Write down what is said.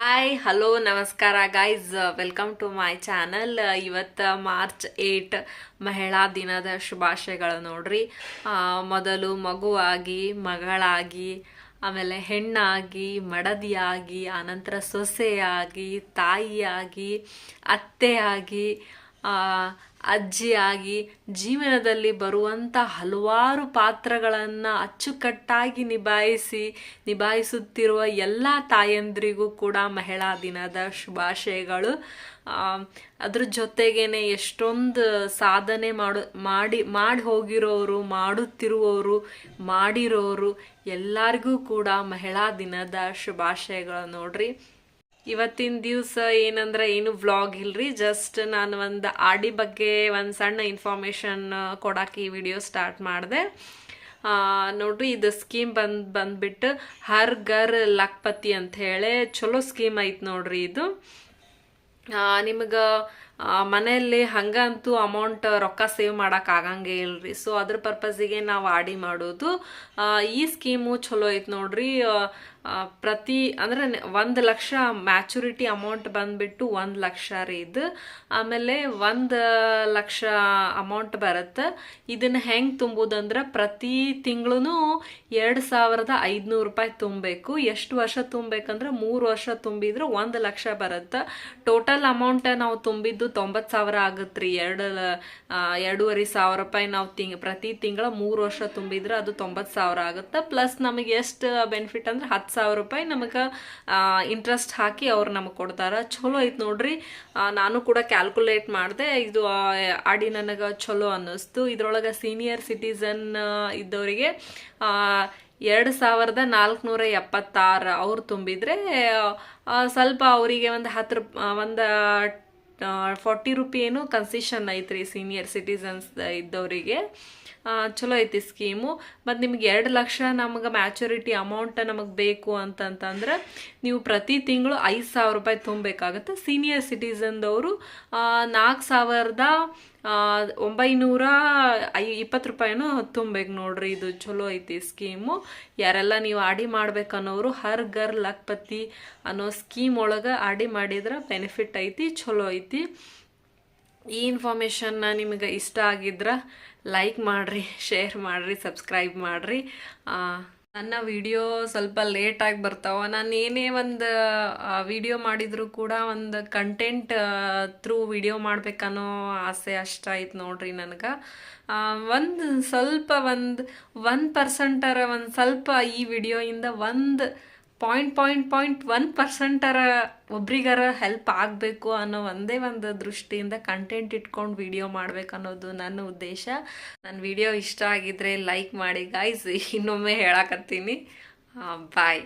Hi hello ನಮಸ್ಕಾರ guys welcome to my channel ಇವತ್ತು March eight ಮಹಿಳಾ ದಿನದ ಶುಭಾಶಯಗಳು ನೋಡ್ರಿ. ಮೊದಲು ಮಗುವಾಗಿ, ಮಗಳಾಗಿ, ಆಮೇಲೆ ಹೆಣ್ಣಾಗಿ, ಮಡದಿಯಾಗಿ, ಆನಂತರ ಸೊಸೆಯಾಗಿ, ತಾಯಿಯಾಗಿ, ಅತ್ತೆಯಾಗಿ ಅಜ್ಜಿಯಾಗಿ ಜೀವನದಲ್ಲಿ ಬರುವಂಥ ಹಲವಾರು ಪಾತ್ರಗಳನ್ನು ಅಚ್ಚುಕಟ್ಟಾಗಿ ನಿಭಾಯಿಸಿ, ನಿಭಾಯಿಸುತ್ತಿರುವ ಎಲ್ಲ ತಾಯಂದ್ರಿಗೂ ಕೂಡ ಮಹಿಳಾ ದಿನದ ಶುಭಾಶಯಗಳು. ಅದ್ರ ಜೊತೆಗೇನೆ ಎಷ್ಟೊಂದು ಸಾಧನೆ ಮಾಡು, ಮಾಡಿ ಮಾಡಿ ಹೋಗಿರೋರು, ಮಾಡುತ್ತಿರುವವರು, ಮಾಡಿರೋರು ಎಲ್ಲರಿಗೂ ಕೂಡ ಮಹಿಳಾ ದಿನದ ಶುಭಾಶಯಗಳು ನೋಡ್ರಿ. ಇವತ್ತಿನ ದಿವಸ ಏನಂದ್ರೆ ಏನು ವ್ಲಾಗ್ ಇಲ್ರಿ ಜಸ್ಟ್ ನಾನು ಒಂದು ಆಡಿ ಬಗ್ಗೆ ಒಂದು ಸಣ್ಣ ಇನ್ಫಾರ್ಮೇಶನ್ ಕೊಡಕ್ಕೆ ಈ ವಿಡಿಯೋ ಸ್ಟಾರ್ಟ್ ಮಾಡಿದೆ. ನೋಡ್ರಿ ಇದು ಸ್ಕೀಮ್ ಬಂದ್, ಬಂದ್ಬಿಟ್ಟು ಹರ್ ಗರ್ ಲಕ್ಪತಿ ಅಂತ ಹೇಳಿ ಚಲೋ ಸ್ಕೀಮ್ ಐತ್ ನೋಡ್ರಿ ಇದು. ನಿಮಗೆ ಮನೆಯಲ್ಲಿ ಹಂಗಂತೂ ಅಮೌಂಟ್ ರೊಕ್ಕ ಸೇವ್ ಮಾಡಕ್ ಆಗಂಗೆ ಇಲ್ರಿ. ಸೊ ಅದ್ರ ಪರ್ಪಸ್ಸಿಗೆ ನಾವು ಆಡಿ ಮಾಡೋದು. ಈ ಸ್ಕೀಮು ಚಲೋ ಐತೆ ನೋಡ್ರಿ. ಪ್ರತಿ, ಅಂದ್ರೆ ಒಂದು ಲಕ್ಷ ಮ್ಯಾಚುರಿಟಿ ಅಮೌಂಟ್ ಬಂದುಬಿಟ್ಟು ಒಂದು ಲಕ್ಷ ರೀ ಇದು. ಆಮೇಲೆ ಒಂದು ಲಕ್ಷ ಅಮೌಂಟ್ ಬರುತ್ತೆ. ಇದನ್ನ ಹೆಂಗ್ ತುಂಬೋದಂದ್ರೆ ಪ್ರತಿ ತಿಂಗಳು ಎರಡು ಸಾವಿರದ ಐದುನೂರು ರೂಪಾಯಿ ತುಂಬಬೇಕು. ಎಷ್ಟು ವರ್ಷ ತುಂಬಬೇಕಂದ್ರೆ ಮೂರು ವರ್ಷ ತುಂಬಿದ್ರೆ ಒಂದು ಲಕ್ಷ ಬರುತ್ತೆ. ಟೋಟಲ್ ಅಮೌಂಟ್ ನಾವು ತುಂಬಿದ್ದು ತೊಂಬತ್ತು ಸಾವಿರ ಆಗುತ್ತೆ ರೀ ಎರಡು ಎರಡೂವರೆ ಸಾವಿರ ರೂಪಾಯಿ ನಾವು ತಿಂಗ್, ಪ್ರತಿ ತಿಂಗಳ ಮೂರು ವರ್ಷ ತುಂಬಿದ್ರೆ ಅದು ತೊಂಬತ್ತು ಸಾವಿರ ಆಗುತ್ತೆ. ಪ್ಲಸ್ ನಮಗೆ ಎಷ್ಟು ಬೆನಿಫಿಟ್ ಅಂದ್ರೆ ಹತ್ತು ಸಾವಿರ ರೂಪಾಯಿ ನಮಗೆ ಇಂಟ್ರೆಸ್ಟ್ ಹಾಕಿ ಅವ್ರು ನಮಗೆ ಕೊಡ್ತಾರೆ. ಚಲೋ ಐತೆ ನೋಡ್ರಿ. ನಾನು ಕೂಡ ಕ್ಯಾಲ್ಕುಲೇಟ್ ಮಾಡಿದೆ, ಇದು ಆಡಿ ನನಗೆ ಚಲೋ ಅನ್ನಿಸ್ತು. ಇದ್ರೊಳಗೆ ಸೀನಿಯರ್ ಸಿಟಿಸನ್ ಇದ್ದವರಿಗೆ ಎರಡು ಸಾವಿರದ ನಾಲ್ಕುನೂರ ಎಪ್ಪತ್ತಾರು ಅವ್ರು ತುಂಬಿದ್ರೆ ಸ್ವಲ್ಪ ಅವರಿಗೆ ಒಂದು ಹತ್ತು ರೂಪ ಒಂದು ಫಾರ್ಟಿ ರುಪಿ ಏನು ಕನ್ಸೆಷನ್ ಐತ್ರಿ ಸೀನಿಯರ್ ಸಿಟಿಸನ್ಸ್ ಇದ್ದವರಿಗೆ. ಚಲೋ ಐತಿ ಸ್ಕೀಮು ಮತ್ತು ನಿಮ್ಗೆ ಎರಡು ಲಕ್ಷ ನಮಗೆ ಮ್ಯಾಚುರಿಟಿ ಅಮೌಂಟ್ ನಮಗೆ ಬೇಕು ಅಂತಂತಂದ್ರೆ ನೀವು ಪ್ರತಿ ತಿಂಗಳು ಐದು ಸಾವಿರ ರೂಪಾಯಿ ತುಂಬಬೇಕಾಗುತ್ತೆ. ಸೀನಿಯರ್ ಸಿಟಿಸನ್ದವರು ನಾಲ್ಕು ಸಾವಿರದ ಒಂಬೈನೂರ ಐ ಇಪ್ಪತ್ತು ರೂಪಾಯಿನೂ ತುಂಬೇಕು ನೋಡ್ರಿ, ಇದು ಚಲೋ ಐತಿ ಸ್ಕೀಮು. ಯಾರೆಲ್ಲ ನೀವು ಆಡಿ ಮಾಡ್ಬೇಕನ್ನೋರು, ಹರ್ ಗರ್ ಲಕ್ಪತಿ ಅನ್ನೋ ಸ್ಕೀಮ್ ಒಳಗೆ ಆಡಿ ಮಾಡಿದ್ರೆ ಬೆನಿಫಿಟ್ ಐತಿ, ಚಲೋ ಐತಿ. ಈ ಇನ್ಫಾರ್ಮೇಷನ್ನ ನಿಮಗೆ ಇಷ್ಟ ಆಗಿದ್ರೆ ಲೈಕ್ ಮಾಡಿರಿ, ಶೇರ್ ಮಾಡಿರಿ, ಸಬ್ಸ್ಕ್ರೈಬ್ ಮಾಡಿರಿ. ನನ್ನ ವಿಡಿಯೋ ಸ್ವಲ್ಪ ಲೇಟಾಗಿ ಬರ್ತಾವ. ನಾನು ಏನೇ ಒಂದು ವಿಡಿಯೋ ಮಾಡಿದರೂ ಕೂಡ ಒಂದು ಕಂಟೆಂಟ್ ಥ್ರೂ ವಿಡಿಯೋ ಮಾಡ್ಬೇಕನ್ನೋ ಆಸೆ ಅಷ್ಟಾಯ್ತು ನೋಡ್ರಿ ನನಗೆ. ಒಂದು ಸ್ವಲ್ಪ ಒಂದು ಒನ್ ಪರ್ಸೆಂಟರ ಒಂದು ಸ್ವಲ್ಪ ಈ ವಿಡಿಯೋಯಿಂದ ಒಂದು ಪಾಯಿಂಟ್ ಪಾಯಿಂಟ್ ಪಾಯಿಂಟ್ ಒನ್ ಪರ್ಸೆಂಟರ ಒಬ್ರಿಗಾರ ಹೆಲ್ಪ್ ಆಗಬೇಕು ಅನ್ನೋ ಒಂದೇ ಒಂದು ದೃಷ್ಟಿಯಿಂದ ಕಂಟೆಂಟ್ ಇಟ್ಕೊಂಡು ವಿಡಿಯೋ ಅನ್ನೋದು ನನ್ನ ಉದ್ದೇಶ. ನನ್ನ ವಿಡಿಯೋ ಇಷ್ಟ ಆಗಿದ್ರೆ ಲೈಕ್ ಮಾಡಿ ಗಾಯ್ಸ್ ಇನ್ನೊಮ್ಮೆ ಹೇಳಕತ್ತೀನಿ. ಬಾಯ್